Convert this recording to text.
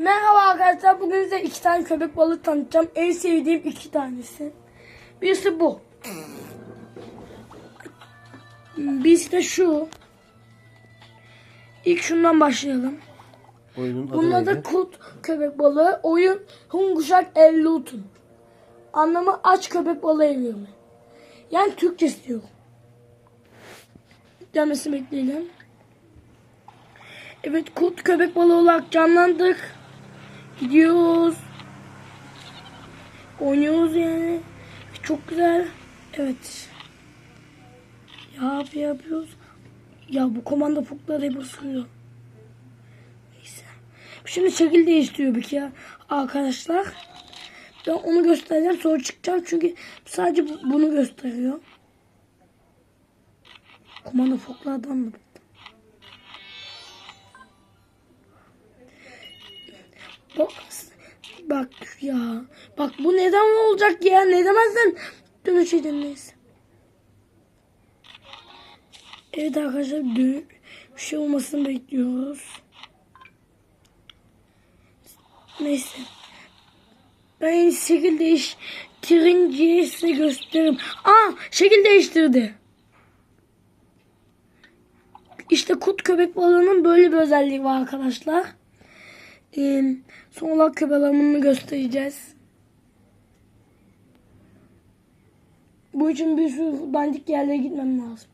Merhaba arkadaşlar. Bugün size iki tane köpek balığı tanıtacağım. En sevdiğim iki tanesi. Birisi bu. Birisi de şu. İlk şundan başlayalım. Oyunun Bunun adı kurt köpek balığı. Oyun Hunguşak Ellutun. Anlamı aç köpek balığı eviyorum. Yani Türkçesi diyor. Demesi bekleyelim. Evet kurt köpek balığı olarak canlandık. Gidiyoruz. Oynuyoruz yani. Çok güzel. Evet. Ya abi yapıyoruz. Ya bu komanda pukları hep ısırıyor. Neyse. Şimdi şekil değiştiriyor bir kere arkadaşlar. Ben onu göstereceğim sonra çıkacağım çünkü sadece bu- bunu gösteriyor. Komanda foklardan mı? Ya. Bak bu neden olacak ya? Ne demezsen dönüşeceğim neyse. Evet arkadaşlar dön bir şey olmasını bekliyoruz. Neyse. Ben şekil değiştirince size gösteririm. Aa şekil değiştirdi. İşte kurt köpek balığının böyle bir özelliği var arkadaşlar. Ee, son olarak köpek balığını göstereceğiz. Bu için bir sürü dandik yerlere gitmem lazım.